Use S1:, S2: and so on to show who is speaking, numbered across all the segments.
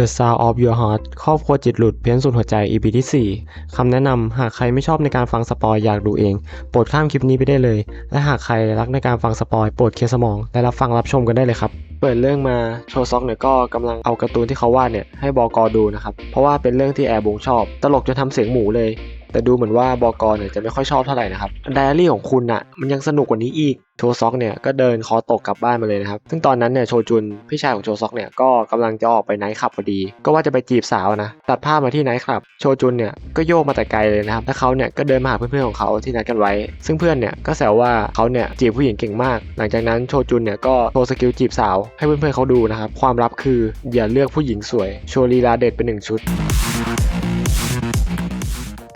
S1: The Sound of Your Heart ครอบครัวจิตหลุดเพี้ยนสุดหัวใจ EP ที่ 4 คำแนะนำหากใครไม่ชอบในการฟังสปอยอยากดูเอง โปรดข้ามคลิปนี้ไปได้เลย และหากใครรักในการฟังสปอยโปรดเคลียร์สมอง และรับฟังรับชมกันได้เลยครับ เปิดเรื่องมาโชซอกเนี่ยก็กำลังเอาการ์ตูนที่เขาวาดเนี่ยให้บอกอดูนะครับ เพราะว่าเป็นเรื่องที่แอร์บงชอบ ตลกจนทำเสียงหมูเลย แต่ดูเหมือนว่าบอกอเนี่ยจะไม่ค่อยชอบเท่าไหร่นะครับไดอารี่ของคุณอะมันยังสนุกกว่านี้อีกโชซอกเนี่ยก็เดินคอตกกลับบ้านมาเลยนะครับ ซึ่งตอนนั้นเนี่ยโชจุนพี่ชายของโชซอกเนี่ยก็กำลังจะออกไปไนท์คลับพอดี ก็ว่าจะไปจีบสาวนะ ตัดภาพมาที่ไนท์คลับ โชจุนเนี่ยก็โยกมาแต่ไกลเลยนะครับ แล้วเขาเนี่ยก็เดินมาหาเพื่อนๆของเขาที่นัดกันไว้ ซึ่งเพื่อนเนี่ยก็แซวว่าเขาเนี่ยจีบผู้หญิงเก่งมาก หลังจากนั้นโชจุนเนี่ยก็โชว์สกิลจีบสาว ให้เพื่อนๆเขาดูนะครับ ความลับคืออย่าเลือกผู้หญิงสวย โชว์ลีลาเด็ดเป็นหนึ่งชุด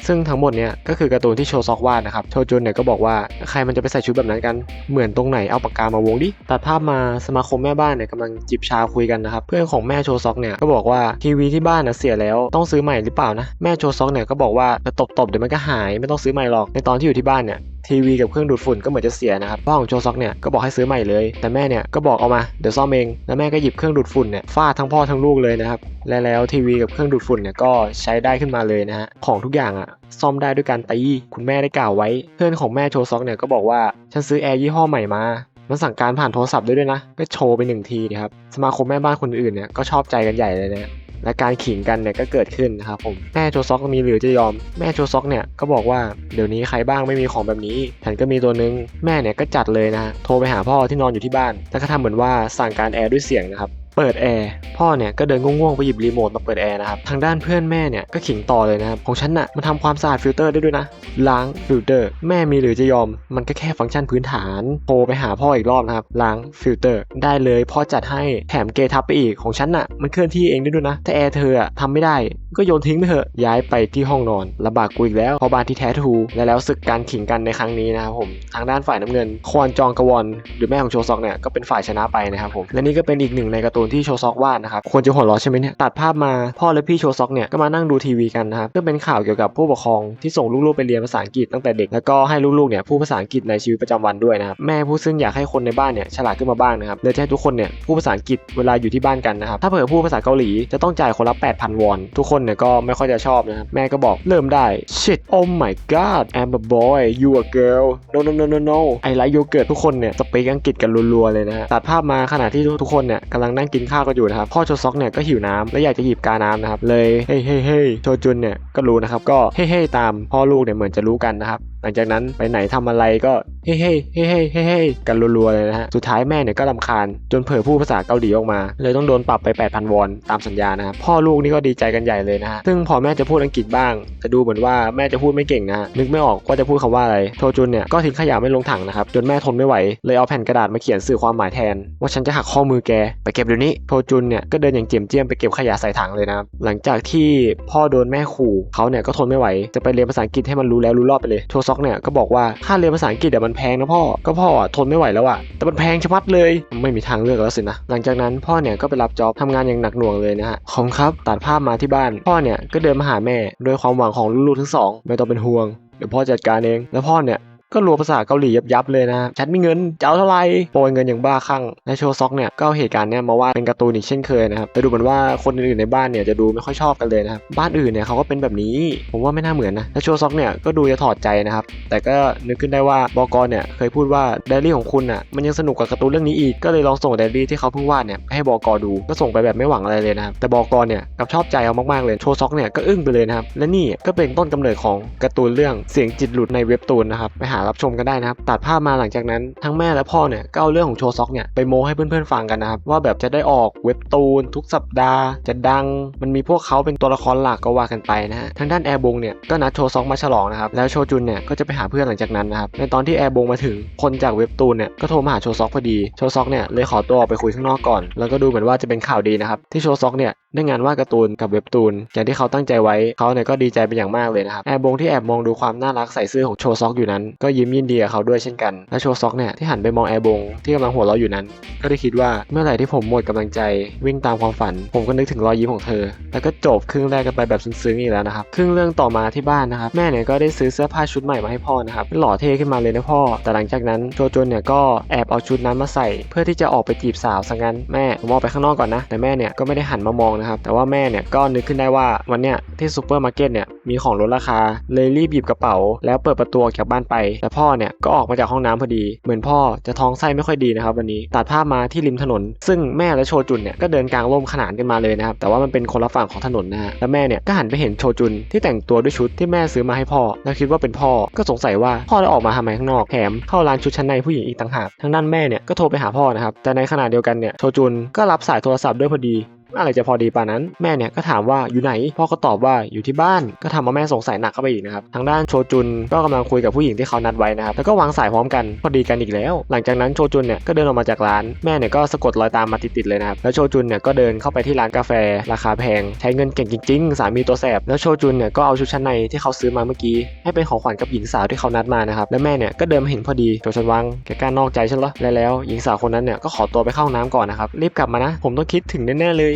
S1: ซึ่งทั้งหมดเนี่ยก็คือการ์ตูนที่โชซอกวาดนะครับ โชจุนเนี่ยก็บอกว่าใครมันจะไปใส่ชุดแบบนั้นกัน เหมือนตรงไหนเอาปากกามาวงดิ ตัดภาพมาสมาคมแม่บ้านเนี่ยกำลังจิบชาคุยกันนะครับ เพื่อนของแม่โชซอกเนี่ยก็บอกว่าทีวีที่บ้านน่ะเสียแล้วต้องซื้อใหม่หรือเปล่านะ แม่โชซอกเนี่ยก็บอกว่าจะตบๆเดี๋ยวมันก็หายไม่ต้องซื้อใหม่หรอก ในตอนที่อยู่ที่บ้านเนี่ย ทีวีกับเครื่องดูดฝุ่นก็เหมือนจะเสียนะครับพ่อของโชซอกเนี่ยก็บอกให้ซื้อใหม่เลย แต่แม่เนี่ยก็บอกเอามาเดี๋ยวซ่อมเองแล้วแม่ก็หยิบเครื่องดูดฝุ่นเนี่ยฟาดทั้งพ่อทั้งลูกเลยนะครับและแล้วทีวีกับเครื่องดูดฝุ่นเนี่ยก็ใช้ได้ขึ้นมาเลยนะฮะของทุกอย่างอะซ่อมได้ด้วยการตีคุณแม่ได้กล่าวไว้ เพื่อนของแม่โชซอกเนี่ยก็บอกว่าฉันซื้อแอร์ยี่ห้อใหม่มามันสั่งการผ่านโทรศัพท์ด้วยด้วยนะ ก็โชว์ไปหนึ่งทีนะครับ สมาคมแม่บ้านคนอื่นเนี่ยก็ชอบใจกันใหญ่เลยนะ และการขิงกันเนี่ยก็เกิดขึ้นนะครับผมแม่โจซ็อกมีหรือจะยอมแม่โจซ็อกเนี่ยก็บอกว่าเดี๋ยวนี้ใครบ้างไม่มีของแบบนี้ ฉันก็มีตัวนึงแม่เนี่ยก็จัดเลยนะโทรไปหาพ่อที่นอนอยู่ที่บ้านแล้วก็ทำเหมือนว่าสั่งการแอร์ด้วยเสียงนะครับ เปิดแอร์พ่อเนี่ยก็เดินง่วงๆไปหยิบรีโมทมาเปิดแอร์นะครับทางด้านเพื่อนแม่เนี่ยก็ขิงต่อเลยนะครับของฉันน่ะมันทำความสะอาดฟิลเตอร์ได้ด้วยนะล้างฟิลเตอร์แม่มีหรือจะยอม มันก็แค่ฟังก์ชันพื้นฐานโทรไปหาพ่ออีกรอบนะครับล้างฟิลเตอร์ได้เลยพ่อจัดให้แถมเกทับไปอีกของฉันน่ะมันเคลื่อนที่เองได้ด้วยนะแต่แอร์เธออะทำไม่ได้ก็โยนทิ้งไปเถอะย้ายไปที่ห้องนอนลำบากกูอีกแล้วพอบ้านที่แท้ทูและแล้วศึกการขิงกันในครั้งนี้นะครับผมทางด้านฝ่ายน้ำเงินควอนจองกวอนหรือแม่ของโชซอกเนี่ยก็เป็นฝ่ายชนะไปนะครับผมและนี่ก็เป็นอีกหนึ่งในการ์ตูนที่โชซอกวาดนะครับควรจะหัวเราะใช่ไหมเนี่ยตัดภาพมาพ่อและพี่โชซอกเนี่ยก็มานั่งดูทีวีกันนะครับก็เป็นข่าวเกี่ยวกับผู้ปกครองที่ส่งลูกๆไปเรียนภาษาอังกฤษตั้งแต่เด็กแล้วก็ให้ลูกๆเนี่ยพูดภาษาอังกฤษในชีวิตประจำวันด้วยนะครับแม่ผู้ซึ่งอยากให้คนในบ้านเนี่ยฉลาดขึ้นมาบ้างนะครับเลยจะให้ทุกคนเนี่ยพูดภาษาอังกฤษเวลาอยู่ที่บ้านกันนะครับถ้าเผื่อพูดภาษาเกาหลีจะต้องจ่ายคนละ 8,000 วอน ทุกคนเนี่ยก็ไม่ค่อยจะชอบนะครับแม่ก็บอกเริ่มได้ shit oh my god I'm a boy you a girl no no no no no I like yogurt ทุกคนเนี่ยสเปกอังกฤษกันรัวๆเลยนะฮะตัดภาพมาขณะที่ทุกคนเนี่ยกำลังนั่งกินินข้าวกันอยู่นะครับพ่อโชซอกเนี่ยก็หิวน้ำและอยากจะหยิบกาน้ำนะครับเลยเฮ้ยเฮ้ยเฮ้ยโชจุนเนี่ยก็รู้นะครับก็เฮ้ยเฮ้ยตามพ่อลูกเนี่ยเหมือนจะรู้กันนะครับหลังจากนั้นไปไหนทำอะไรก็เฮ้ยเฮ้ยเฮ้ยเฮ้ยเฮ้เฮ้กันรัวๆเลยนะฮะ สุดท้ายแม่เนี่ยก็รำคาญ จนเผลอพูดภาษาเกาหลีออกมา เลยต้องโดนปรับไป 8,000 วอนตามสัญญานะครับ พ่อลูกนี่ก็ดีใจกันใหญ่เลยนะฮะ ซึ่งพอแม่จะพูดอังกฤษบ้าง แต่ดูเหมือนว่าแม่จะพูดไม่เก่งนะ นึกไม่ออกว่าจะพูดคำว่าอะไรโชจุนเนี่ยก็ทิ้งขยะไม่ลงถังนะครับ จนแม่ทนไม่ไหว เลยเอาแผ่นกระดาษมาเขียนสื่อความหมายแทน ว่าฉันจะหักข้อมือแก ไปเก็บเดี๋ยวนี้โชจุนเนี่ยก็เดินอย่างเจียมเจียมไปเก็บขยะใส่ถังเลยนะหลังจากที่พ่อโดนแม่ขู่เขาเนี่ยก็ทนไม่ไหวจะไปเรียนภาษาอังกฤษให้มันรู้แล้วรู้รอบไปเลยโชซอกเนี่ยก็บอกว่าค่าเรียนภาษาอังกฤษเดี๋ยวมันแพงนะพ่อ ก็พ่อทนไม่ไหวแล้วอะแต่มันแพงชะมัดเลย ไม่มีทางเลือกแล้วสินะ หลังจากนั้นพ่อเนี่ยก็ไปรับจ็อบทำงานอย่างหนักหน่วงเลยนะฮะขอบครับ ตัดภาพมาที่บ้าน พ่อเนี่ยก็เดินมาหาแม่ด้วยความหวังของลูกๆทั้งสอง ไม่ต้องเป็นห่วง เดี๋ยวพ่อจัดการเอง แล้วพ่อเนี่ย ก็รัวภาษาเกาหลียับยับๆเลยนะฉันมีเงินจะเอาเท่าไหร่โปรยเงินอย่างบ้าคลั่งและโชซอกเนี่ยก็เอาเหตุการณ์เนี่ยมาวาดเป็นการ์ตูนอีกเช่นเคยนะครับแต่ดูเหมือนว่าคนอื่นๆในบ้านเนี่ยจะดูไม่ค่อยชอบกันเลยนะครับบ้านอื่นเนี่ยเขาก็เป็นแบบนี้ ผมว่าไม่น่าเหมือนนะและโชซอกเนี่ยก็ดูจะถอดใจนะครับแต่ก็นึกขึ้นได้ว่าบอกรเนี่ยเคยพูดว่าไดอารี่ของคุณอะมันยังสนุกกว่าการ์ตูนเรื่องนี้อีกก็เลยลองส่งไดอารี่ที่เขาเพิ่งวาดเนี่ยให้บอกรดูก็ส่งไปแบบไม่หวังอะไรเลยนะครับแต่บอกรเนี่ยกับชอบใจเอามากๆเลยโชซอกเนี่ยก็อึ้งไปเลยนะครับและนี่ก็เป็นต้นกำเนิดของการ์ตูนเรื่องเสียงจิตหลุดในเว็บตูนนะครับไปหารับชมกันได้นะครับ ตัดภาพมาหลังจากนั้นทั้งแม่และพ่อเนี่ยก็เอาเรื่องของโชซอกเนี่ยไปโมให้เพื่อนๆฟังกันนะครับ ว่าแบบจะได้ออกเว็บตูน ทุกสัปดาห์ จะดัง มันมีพวกเขาเป็นตัวละครหลักก็ว่ากันไปนะฮะทางด้านแอร์บงเนี่ยก็นัดโชซอกมาฉลองนะครับแล้วโชจุนเนี่ยก็จะไปหาเพื่อนหลังจากนั้นนะครับในตอนที่แอร์บงมาถึงคนจากเว็บตูนเนี่ยก็โทรมาหาโชซอกพอดีโชซอกเนี่ยเลยขอตัวออกไปคุยข้างนอกก่อน แล้วก็ดูเหมือนว่าจะเป็นข่าวดีนะครับที่โชซอกเนี่ย ได้งานวาดการ์ตูนกับเว็บตูน อย่างที่เขาตั้งใจไว้เขาเนี่ยก็ดีใจเป็นอย่างมากเลยนะครับแอร์บงที่แอบมองดูความน่ารักใส่เสื้อของโชซอกอยู่นั้น ก็ยิ้มยินดีกับเขาด้วยเช่นกัน และโชซอกเนี่ยที่หันไปมองแอร์บงที่กำลังหัวเราะอยู่นั้น ก็ได้คิดว่าเมื่อไหร่ที่ผมหมดกำลังใจวิ่งตามความฝัน ผมก็นึกถึงรอยยิ้มของเธอ แล้วก็จบครึ่งแรกกันไปแบบซึ้งๆอีกแล้วนะครับครึ่งเรื่องต่อมาที่บ้านนะครับแม่เนี่ยก็ได้ซื้อเสื้อผ้าชุดใหม่มาให้พ่อนะครับหล่อเท่ขึ้นมาเลยนะพ่อ แต่หลังจากนั้นโจโจนเนี่ยก็แอบเอาชุดนั้นมาใส่ เพื่อที่จะออกไปจีบสาวซะงั้นแม่ผมออกไปข้างนอกก่อนนะแต่แม่เนี่ยก็ไม่ได้หันมามองนะนะครับ แต่ว่าแม่เนี่ยก็นึกขึ้นได้ว่าวันเนี้ยที่ซูเปอร์มาร์เก็ตเนี่ยมีของลดราคา เลยรีบหยิบกระเป๋า แล้วเปิดประตูออกจากบ้านไป แต่พ่อเนี่ยก็ออกมาจากห้องน้ำพอดี เหมือนพ่อจะท้องไส้ไม่ค่อยดีนะครับวันนี้ ตัดภาพมาที่ริมถนน ซึ่งแม่และโชจุนเนี่ยก็เดินกลางร่มขนานกันมาเลยนะครับ แต่ว่ามันเป็นคนละฝั่งของถนนนะฮะ แล้วแม่เนี่ยก็หันไปเห็นโชจุนที่แต่งตัวด้วยชุดที่แม่ซื้อมาให้พ่อ แล้วคิดว่าเป็นพ่อ ก็สงสัยว่าพ่อได้ออกมาทำไมข้างนอก แถมเข้าร้านชุดชั้นในผู้หญิงอีกต่างหาก ทางด้านแม่เนี่ยก็โทรไปหาพ่อนะครับ แต่ในขณะเดียวกันเนี่ยโชจุนก็รับสายโทรศัพท์ด้วยพอดี อะไรจะพอดีป่านนั้น แม่เนี่ยก็ถามว่าอยู่ไหน พ่อก็ตอบว่าอยู่ที่บ้าน ก็ทำเอาแม่สงสัยหนักเข้าไปอีกนะครับ ทางด้านโชจุนก็กำลังคุยกับผู้หญิงที่เขานัดไว้นะครับ แล้วก็วางสายพร้อมกันพอดีกันอีกแล้ว หลังจากนั้นโชจุนเนี่ยก็เดินออกมาจากร้าน แม่เนี่ยก็สะกดรอยตามมาติดๆเลยนะครับ แล้วโชจุนเนี่ยก็เดินเข้าไปที่ร้านกาแฟ ราคาแพง ใช้เงินเก่งจริงๆ สามีตัวแสบ แล้วโชจุนเนี่ยก็เอาชุดชั้นในที่เขาซื้อมาเมื่อกี้ให้เป็นของขวัญกับหญิงสาวที่เขานัดมานะครับ แล้วแม่เนี่ยก็เดินมาเห็นพอดีโจชันวังแกกล้านอกใจฉันเหรอและแล้วหญิงสาวคนนั้นเนี่ยก็ขอตัวไปเข้าห้องน้ำก่อนนะครับรีบกลับมานะผมต้องคิดถึงแน่ๆเลย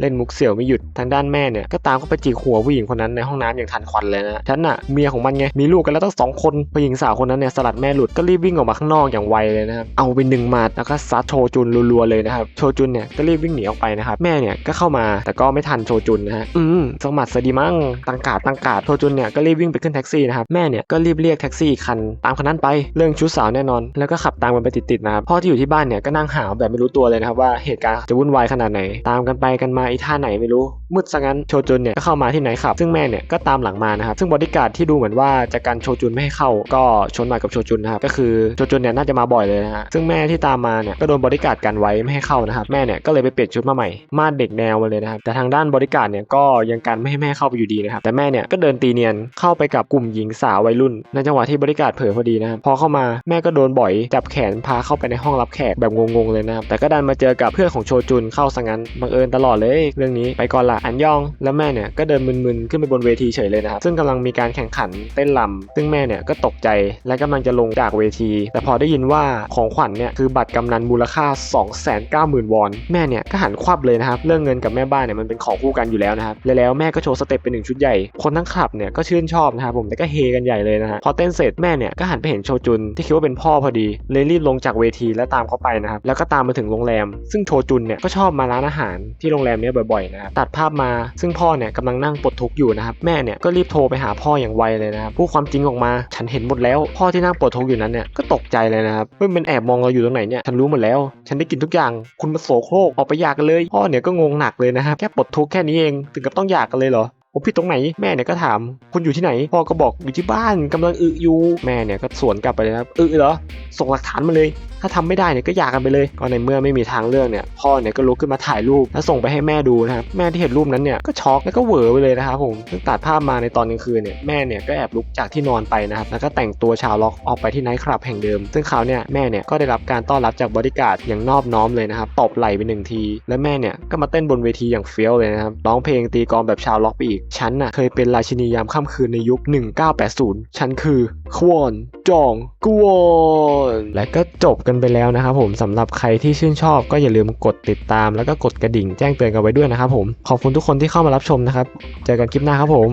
S1: เล่นมุกเสี่ยวไม่หยุดทางด้านแม่เนี่ยก็ตามเข้าไปจีกหัวผู้หญิงคนนั้นในห้องน้ำอย่างทันควันเลยนะฉันน่ะเมียของมันไงมีลูกกันแล้วตั้งสองคนพอหญิงสาวคนนั้นเนี่ยสลัดแม่หลุดก็รีบวิ่งออกมาข้างนอกอย่างไวเลยนะครับเอาไปหนึ่งหมัดแล้วก็ซัดโชจุนรัวๆเลยนะครับโชจุนเนี่ยก็รีบวิ่งหนีออกไปนะครับแม่เนี่ยก็เข้ามาแต่ก็ไม่ทันโชจุนนะฮะอืมสมัดสดีมั้งตังกาดตังกาดโชจุนเนี่ยก็รีบวิ่งไปขึ้นแท็กซี่นะครับแม่เนี่ยก็รีบเรียกแท็กซี่คันตามคันนั้นไปเรื่องชู้สาวแน่นอน แล้วก็ขับตามกันไปติดๆนะครับพ่อที่อยู่ที่บ้านเนี่ยก็นั่งหาวแบบไม่รู้ตัวเลยนะครับว่าเหตุการณ์จะวุ่นวายขนาดไหนตามกันไปกันมาอีท่าไหนไม่รู้ มืดซะงั้นโชจุนเนี่ยก็เข้ามาที่ไหนขับ ซึ่งแม่เนี่ยก็ตามหลังมานะครับซึ่งบอดี้การ์ดที่ดูเหมือนว่าจะกันโชจุนไม่ให้เข้าก็ชนมากับโชจุนนะครับก็คือโชจุนเนี่ยน่าจะมาบ่อยเลยนะฮะซึ่งแม่ที่ตามมาเนี่ยก็โดนบอดี้การ์ดกันไว้ไม่ให้เข้านะครับแม่เนี่ยก็เลยไปเปลี่ยนชุดมาใหม่มาดเด็กแนวมาเลยนะครับแต่ทางด้านบอดี้การ์ดเนี่ยก็ยังกันไม่ให้แม่เข้าไปอยู่ดีนะครับแต่แม่เนี่ยก็เดินตีเนียนเข้าไปกับกลุ่มหญิงสาววัยรุ่น ในจังหวะที่บริการดเผลอพอดีนะครับพอเข้ามาแม่ก็โดนบ่อยจับแขนพาเข้าไปในห้องรับแขกแบบงงๆเลยนะครับแต่ก็ดันมาเจอกับเพื่อนของโชจุนเข้าซะงั้นบังเอิญตลอดเลยเรื่องนี้ไปก่อนละอันยองแล้วแม่เนี่ยก็เดินมึนๆขึ้นไปบนเวทีเฉยเลยนะครับซึ่งกำลังมีการแข่งขันเต้นรำซึ่งแม่เนี่ยก็ตกใจและกำลังจะลงจากเวที แต่พอได้ยินว่าของขวัญเนี่ยคือบัตรกำนันมูลค่า 290,000 วอน แม่เนี่ยก็หันควับเลยนะครับเรื่องเงินกับแม่บ้านเนี่ยมันเป็นของคู่กันอยู่แล้วนะครับและแล้วแม่ก็โชว์สเต็ปเป็นหนึ่งชุดใหญ่คนทั้งคลับเนี่ยก็ชื่นชอบนะครับผมแต่ก็เฮกันใหญ่เลยนะฮะพอเต้นเสร็จแม่เนี่ยก็หันไปเห็นโชจุนที่คิดว่าเป็นพ่อพอดีเลยรีบลงจากเวทีและตามเขาไปนะครับแล้วก็ตามมาถึงโรงแรม ซึ่งโชจุนเนี่ยก็ชอบมาร้านอาหารที่โรงแรมเนี้ยบ่อยๆนะครับตัดภาพมา ซึ่งพ่อเนี่ยกำลังนั่งปลดทุกข์อยู่นะครับแม่เนี่ยก็รีบโทรไปหาพ่ออย่างไวเลยนะครับพูดความจริงออกมา ฉันเห็นหมดแล้ว พ่อที่นั่งปลดทุกข์อยู่นั้นเนี่ยก็ตกใจเลยนะครับเฮ้ยมันแอบมองเราอยู่ตรงไหนเนี่ยฉันรู้หมดแล้ว ฉันได้กินทุกอย่าง คุณมาโสโครกออกไปอยากันเลย พ่อเนี่ยก็งงหนักเลยนะครับแค่ปลดทุกข์แค่นี้เอง ถึงกับต้องอยากกันเลยเหรอ ผมผิดตรงไหนแม่เนี่ยก็ถามคุณอยู่ที่ไหนพ่อก็บอกอยู่ที่บ้านกำลังอึอยู่แม่เนี่ยก็สวนกลับไปเลยครับอึเหรอส่งหลักฐานมาเลย ถ้าทำไม่ได้เนี่ยก็หย่ากันไปเลย ก็ในเมื่อไม่มีทางเลือกเนี่ยพ่อเนี่ยก็ลุกขึ้นมาถ่ายรูปแล้วส่งไปให้แม่ดูนะครับแม่ที่เห็นรูปนั้นเนี่ยก็ช็อกแล้วก็เหวอไปเลยนะครับผมซึ่งตัดภาพมาในตอนกลางคืนเนี่ยแม่เนี่ยก็แอบลุกจากที่นอนไปนะครับแล้วก็แต่งตัวชาวล็อกออกไปที่ไนท์คลับแห่งเดิม ซึ่งเขาวเนี่ยแม่เนี่ยก็ได้รับการต้อนรับจากบริการดอย่างนอบน้อมเลยนะครับตบไหล่ไปหนึ่งที และแม่เนี่ยก็มาเต้นบนเวทีอย่างเฟี้ยวเลยนะครับร้องเพลงตีกลองแบบชาวล็อกไปอีกฉันน่ะเคยเป็นราชินียามค่ำคืนในยุค 1980 ฉันคือควอนจองกวนและก็จบกันไปแล้วนะครับผมสำหรับใครที่ชื่นชอบก็อย่าลืมกดติดตาม แล้วก็กดกระดิ่งแจ้งเตือนกันไว้ด้วยนะครับผมขอบคุณทุกคนที่เข้ามารับชมนะครับ เจอกันคลิปหน้าครับผม